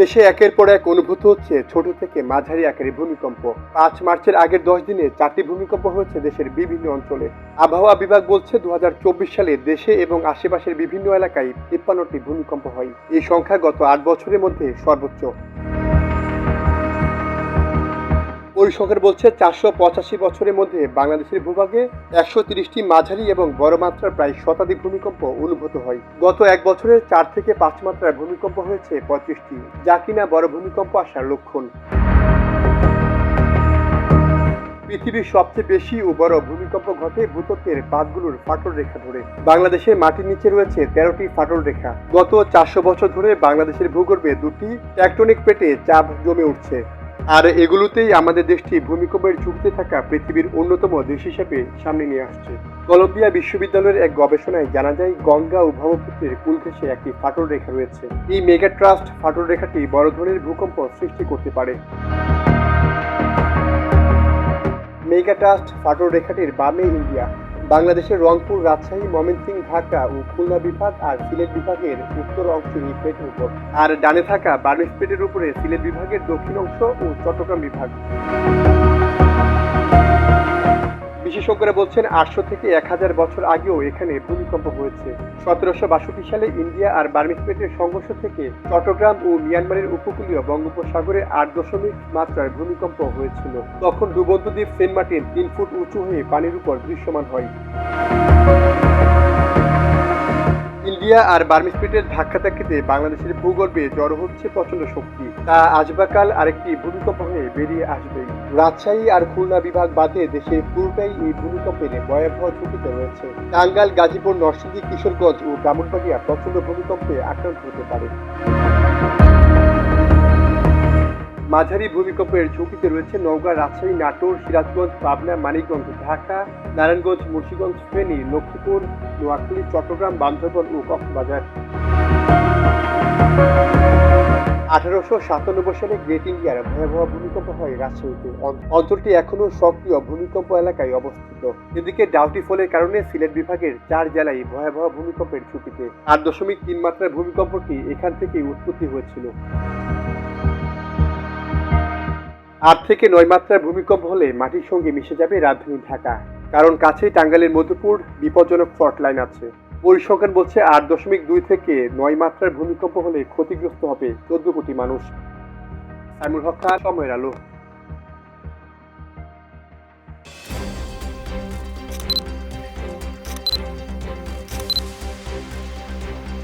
দেশে একের পর এক অনুভূত হচ্ছে ছোট থেকে মাঝারি আকারের ভূমিকম্প। পাঁচ মার্চের আগের দশ দিনে চারটি ভূমিকম্প হয়েছে দেশের বিভিন্ন অঞ্চলে। আবহাওয়া বিভাগ বলছে দু হাজার চব্বিশ সালে দেশে এবং আশেপাশের বিভিন্ন এলাকায় তিপ্পান্নটি ভূমিকম্প হয়। এই সংখ্যা গত আট বছরের মধ্যে সর্বোচ্চ। পরিসংখ্যান বলছে চারশো পঁচাশি বছরের মধ্যে বাংলাদেশের ভূভাগে একশো তিরিশটি মাঝারি এবং বড় মাত্রার প্রায় শতাধিক ভূমিকম্প অনুভূত হয়। গত এক বছরে চার থেকে পাঁচ মাত্রার ভূমিকম্প হয়েছে পঁয়ত্রিশটি যা কিনা বড় ভূমিকম্প আসার লক্ষণ। পৃথিবীর সবচেয়ে বেশি ও বড় ভূমিকম্প ঘটে ভূতত্বের পাতগুলোর ফাটল রেখা ধরে। বাংলাদেশের মাটির নিচে রয়েছে তেরোটি ফাটল রেখা। গত চারশো বছর ধরে বাংলাদেশের ভূগর্ভে দুটি ট্যাকটনিক পেটে চাপ জমে উঠছে। আর এগুলোতেই আমাদের দেশটি ভূমিকম্পের ঝুঁকিতে থাকা পৃথিবীর অন্যতম দেশ হিসেবে সামনে নিয়ে আসছে। কলম্বিয়া বিশ্ববিদ্যালয়ের এক গবেষণায় জানা যায়, গঙ্গা ও ব্রহ্মপুত্রের কুল ঘেঁষে একটি ফাটল রেখা রয়েছে। এই মেগা ট্রাস্ট ফাটল রেখাটি বড় ধরনের ভূকম্প সৃষ্টি করতে পারে। মেগা ট্রাস্ট ফাটল রেখাটির বামে ইন্ডিয়া। বাংলাদেশের রংপুর রাজশাহী ময়মনসিংহ ঢাকা ও খুলনা বিভাগ আর সিলেট বিভাগের উত্তর অংশ এই প্লেটের উপর। আর ডানে থাকা বার্মিস উপরে সিলেট বিভাগের দক্ষিণ অংশ ও চট্টগ্রাম বিভাগ। বিশেষজ্ঞরা বলছেন, আটশো থেকে এক হাজার বছর আগেও এখানে ভূমিকম্প হয়েছে। সতেরোশো বাষট্টি সালে ইন্ডিয়া আর বার্মিসপেটের সংঘর্ষ থেকে চট্টগ্রাম ও মিয়ানমারের উপকূলীয় বঙ্গোপসাগরে আট দশমিক মাত্রার ভূমিকম্প হয়েছিল। তখন ডুবন্ত দ্বীপ সেন্ট মার্টিন তিন ফুট উঁচু হয়ে পানির উপর দৃশ্যমান হয়। ইন্ডিয়া আর বার্মিস ধাক্কা ধাক্কাধাক্কিতে বাংলাদেশের ভূগর্ভে জড়ো হচ্ছে প্রচণ্ড শক্তি। তা আজবাকাল আরেকটি ভূমিকম্প হয়ে বেরিয়ে আসবে। রাজশাহী আর খুলনা বিভাগ বাদে দেশে পুরোটাই এই ভূমিকম্পের ভয়াবহ ঝুঁকিতে রয়েছে। টাঙ্গাল গাজীপুর, নরসিংদী, কিশোরগঞ্জ ও ব্রাহ্মণবাড়িয়া প্রচণ্ড ভূমিকম্পে আক্রান্ত হতে পারে। মাঝারি ভূমিকম্পের ঝুঁকিতে রয়েছে নওগাঁ, রাজশাহী, নাটোর, সিরাজগঞ্জ, পাবনা, মানিকগঞ্জ, ঢাকা, নারায়ণগঞ্জ, মুন্সিগঞ্জ, ফেনী, লক্ষ্মীপুর, নোয়াখালী, চট্টগ্রাম বান্ধরবান ও কক্সবাজার। আঠারোশো সাতানব্বই সালে গ্রেট ইন্ডিয়ার ভয়াবহ ভূমিকম্প হয় রাজশাহীতে। অঞ্চলটি এখনও সক্রিয় ভূমিকম্প এলাকায় অবস্থিত। এদিকে ডাউটি ফলের কারণে সিলেট বিভাগের চার জেলায় ভয়াবহ ভূমিকম্পের ঝুঁকিতে। আট দশমিক তিন মাত্রার ভূমিকম্পটি এখান থেকেই উৎপত্তি হয়েছিল। আট থেকে নয় মাত্রার ভূমিকম্প হলে মাটির সঙ্গে মিশে যাবে রাজধানী ঢাকা। কারণ কাছেই টাঙ্গালের মধুপুর বিপজ্জনক ফল্ট লাইন আছে। পরিসংখ্যান বলছে আট দশমিক দুই থেকে নয় মাত্রার ভূমিকম্প হলে ক্ষতিগ্রস্ত হবে চোদ্দ কোটি মানুষ। সাইমুল হক সময়ের আলো।